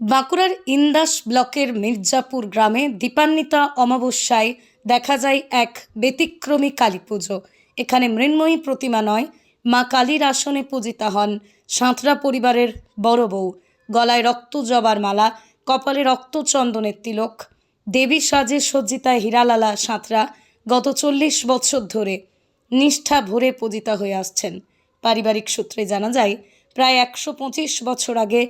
বাঁকুড়ার ইন্দাস ব্লকের মির্জাপুর গ্রামে দীপান্বিতা অমাবস্যায় দেখা যায় এক ব্যতিক্রমী কালী পুজো এখানে মৃন্ময়ী প্রতিমা নয়, মা কালীর আসনে পূজিতা হন সাঁতরা পরিবারের বড় বউ। গলায় রক্ত জবার মালা, কপালে রক্ত চন্দনের তিলক। দেবী সাজে সজ্জিতা হীরালালা সাঁতরা গত চল্লিশ বছর ধরে নিষ্ঠা ভরে পূজিতা হয়ে আসছেন। পারিবারিক সূত্রে জানা যায়, প্রায় একশো পঁচিশ বছর আগে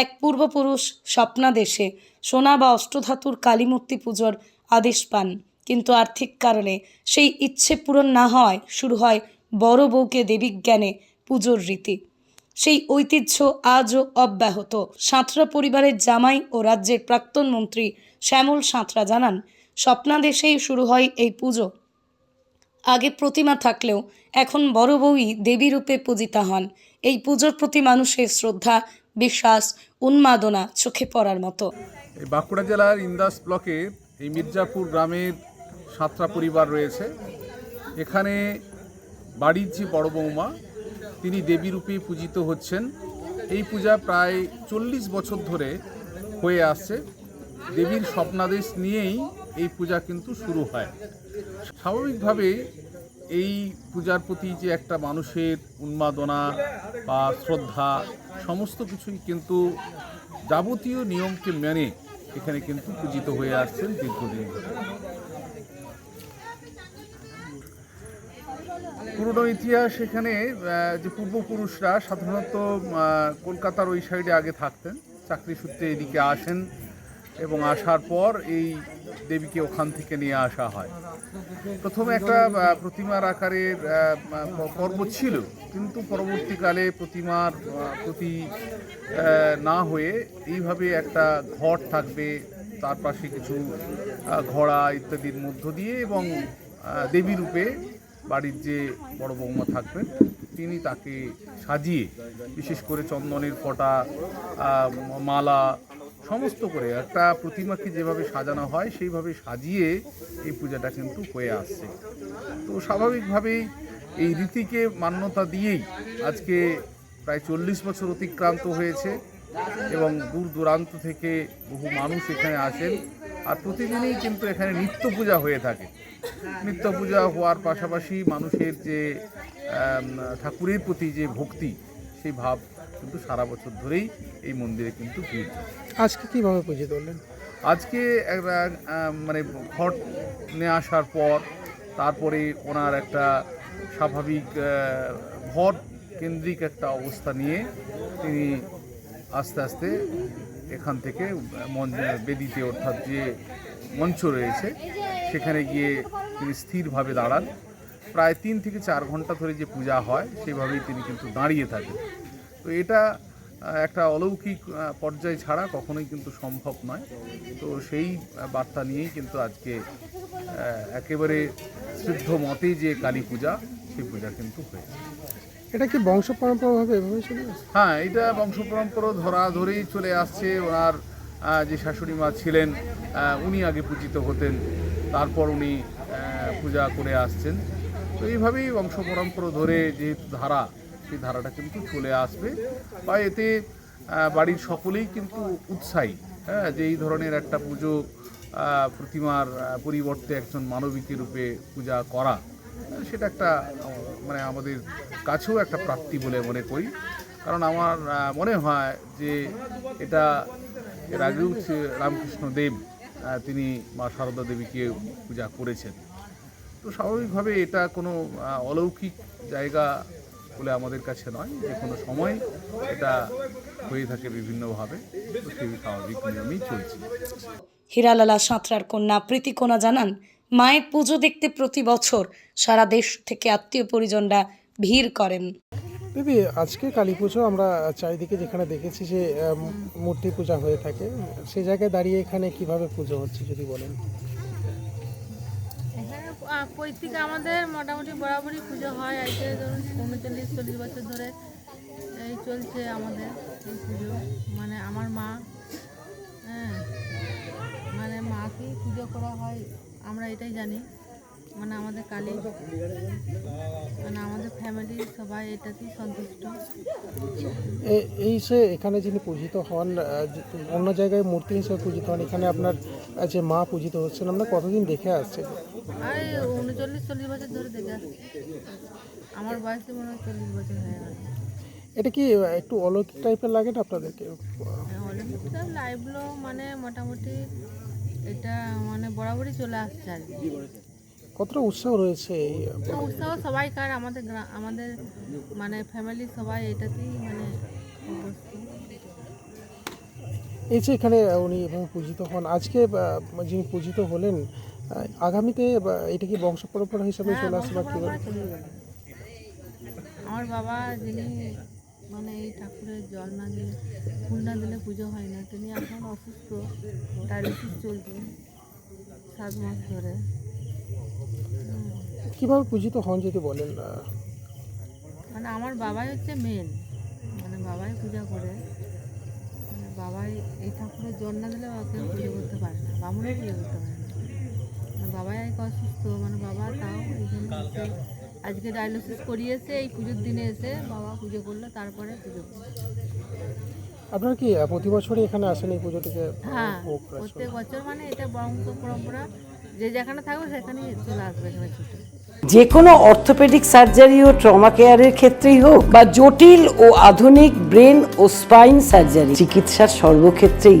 এক পূর্বপুরুষ স্বপ্নাদেশে সোনা বা অষ্টধাতুর কালীমূর্তি পুজোর আদেশ পান। কিন্তু আর্থিক কারণে সেই ইচ্ছে পূরণ না হয় শুরু হয় বড় বউকে দেবীজ্ঞানে পুজোর রীতি। সেই ঐতিহ্য আজও অব্যাহত। সাঁতরা পরিবারের জামাই ও রাজ্যের প্রাক্তন মন্ত্রী শ্যামল সাঁতরা জানান, স্বপ্নাদেশেই শুরু হয় এই পুজো। আগে প্রতিমা থাকলেও এখন বড় বউই দেবী রূপে পূজিতা হন। এই পুজোর প্রতি মানুষের শ্রদ্ধা বিশ্বাস, উন্মাদনা চোখে পড়ার মতো। এই বাঁকুড়া জেলার ইন্দাস ব্লকের এই মির্জাপুর গ্রামের সাতটা পরিবার রয়েছে। এখানে বাড়ির যে বড় বৌমা, তিনি দেবী রূপে পূজিত হচ্ছেন। এই পূজা প্রায় চল্লিশ বছর ধরে হয়ে আসছে। দেবীর স্বপ্নাদেশ নিয়েই এই পূজা কিন্তু শুরু হয়। স্বাভাবিকভাবে এই পূজার প্রতি যে একটা মানুষের উন্মাদনা বা শ্রদ্ধা, সমস্ত কিছুই কিন্তু যাবতীয় নিয়মকে মেনে এখানে কিন্তু পূজিত হয়ে আসছেন দীর্ঘদিন ধরে। পুরনো ইতিহাস এখানে যে পূর্বপুরুষরা সাধারণত কলকাতার ওই সাইডে আগে থাকতেন। চাকরি সূত্রে এদিকে আসেন এবং আসার পর এই দেবীকে ওখান থেকে নিয়ে আসা হয়। প্রথমে একটা প্রতিমার আকারের পর্ব ছিল। কিন্তু পরবর্তীকালে প্রতিমার প্রতি না হয়ে এইভাবে একটা ঘর থাকবে। তার পাশে কিছু ঘোড়া ইত্যাদির মধ্য দিয়ে এবং দেবী রূপে বাড়ির যে বড় বৌমা থাকবেন, তিনি তাকে সাজিয়ে, বিশেষ করে চন্দনের ফটা মালা সমস্ত করে একটা প্রতিমাকে যেভাবে সাজানো হয়, সেইভাবে সাজিয়ে এই পূজাটা কিন্তু হয়ে আসছে। তো স্বাভাবিকভাবেই এই রীতিকে মান্যতা দিয়েই আজকে প্রায় চল্লিশ বছর অতিক্রান্ত হয়েছে এবং দূর দূরান্ত থেকে বহু মানুষ এখানে আসেন আর প্রতিদিনই কিন্তু এখানে নিত্য পূজা হয়ে থাকে। নিত্য পূজা হওয়ার পাশাপাশি মানুষের যে ঠাকুরের প্রতি যে ভক্তি সেই ভাব কিন্তু সারা বছর ধরেই এই মন্দিরে কিন্তু ভিড় আজকে কীভাবে পুজো করলেন আজকে একটা মানে ঘট নিয়ে আসার পর তারপরে ওনার একটা স্বাভাবিক ভট কেন্দ্রিক একটা অবস্থা নিয়ে তিনি আস্তে আস্তে এখান থেকে বেদিতে অর্থাৎ যে মঞ্চ রয়েছে সেখানে গিয়ে তিনি স্থিরভাবে দাঁড়ান। প্রায় তিন থেকে চার ঘণ্টা ধরে যে পূজা হয় সেভাবেই তিনি কিন্তু দাঁড়িয়ে থাকেন। তো এটা একটা অলৌকিক পর্যায় ছাড়া কখনোই কিন্তু সম্ভব নয়। তো সেই বার্তা নিয়েই কিন্তু আজকে একেবারে সিদ্ধ মতে যে কালী পূজা সেই পূজা কিন্তু হয়েছে। এটা কি বংশ পরম্পরাভাবে এভাবে চলে হ্যাঁ এটা বংশ পরম্পরা ধরা ধরেই চলে আসছে। ওনার যে শাশুড়ি মা ছিলেন উনি আগে পূজিত হতেন। তারপর উনি পূজা করে আসছেন। তো এইভাবেই বংশ পরম্পরা ধরে যেহেতু ধারা, সেই ধারাটা কিন্তু চলে আসবে। বা এতে বাড়ির সকলেই কিন্তু উৎসাহী। হ্যাঁ যে এই ধরনের একটা পুজো প্রতিমার পরিবর্তে একজন মানবিকের রূপে পূজা করা সেটা একটা মানে আমাদের কাছেও একটা প্রাপ্তি বলে মনে করি। কারণ আমার মনে হয় যে এটা, এর আগেও রামকৃষ্ণ দেব তিনি মা সারদা দেবীকে পূজা করেছেন। তো স্বাভাবিকভাবে এটা কোনো অলৌকিক জায়গা বলে আমাদের কাছে নয় যে কোনো সময় এটা হয়ে থাকে বিভিন্নভাবে। তো সেই স্বাভাবিক নিয়মেই চলছে। হীরালালা সাঁতরার কন্যা প্রীতিকোনা জানান মায়ের পুজো দেখতে প্রতি বছর সারা দেশ থেকে আত্মীয় পরিজনরা ভিড় করেন। দিদি আজকে কালী পুজো আমরা চারিদিকে যেখানে দেখেছি যে মূর্তি পূজা হয়ে থাকে সেই জায়গায় দাঁড়িয়ে এখানে কীভাবে পুজো হচ্ছে যদি বলেন? পৈতৃক আমাদের মোটামুটি বরাবরই পুজো হয় আজকে ধরুন উনচল্লিশ চল্লিশ বছর ধরে এই চলছে আমাদের এই পুজো। মানে আমার মা হ্যাঁ মানে মাকেই পুজো করা হয়, আমরা এটাই জানি। মানে আমাদের কালী মানে আমাদের ফ্যামিলি সবাই এটাতেই সন্তুষ্ট। এই সে এখানে যিনি পূজিত হন অন্য জায়গায় মূর্তি হিসেবে পূজিত হন, এখানে আপনার যে মা পূজিত হচ্ছেন, আমরা কতদিন দেখে আসছেন? আর উনচল্লিশ চল্লিশ বছর ধরে দেখে আসছি। আমার বয়সে মনে হয় চল্লিশ বছর হয়ে গেল এটা কি একটু অলৌকিক টাইপের লাগে না আপনাদেরকে? অলিম্পিকটা লাইভগুলো মানে মোটামুটি এটা মানে বরাবরই চলে আসছে আর কি। কতটা উৎসাহ রয়েছে উৎসাহ সবাই কার আমাদের আমাদের মানে ফ্যামিলি সবাই এটাতেই মানে। এই যে এখানে উনি এভাবে পূজিত হন আজকে যিনি পূজিত হলেন আগামীতে এটা কি বংশ পরম্পরা হিসাবে হ্যাঁ, চলে আসবে। আমার বাবা যিনি মানে এই ঠাকুরের জল না দিলে ফুল না দিলে পুজো হয় না তিনি এখন অসুস্থ ডায়ালিসিস চলছে সাত মাস ধরে। কীভাবে পূজিত হন যদি বলেন? আহ, মানে আমার বাবাই হচ্ছে মেন মানে বাবাই পূজা করে। মানে বাবাই এই ঠাকুরের জল না দিলে কেউ পুজো করতে পারে না বামুনও পুজো করতে পারে মানে এক অসুস্থ মানে বাবা তাও আজকে ডায়ালিসিস করিয়েছে এই পুজোর দিনে এসে বাবা পুজো করল তারপরে পুজো। আপনারা কি প্রতি বছরই এখানে আসেন এই পুজোটিকে হ্যাঁ? প্রত্যেক বছর মানে এটা বংশ পরম্পরা যে যেখানে থাকবে সেখানেই চলে আসবে এখানে ছুটে। যে কোনো অর্থোপেডিক সার্জারি ও ট্রমা কেয়ারের ক্ষেত্রেই হোক বা জটিল ও আধুনিক ব্রেন ও স্পাইন সার্জারি চিকিৎসার সর্বক্ষেত্রেই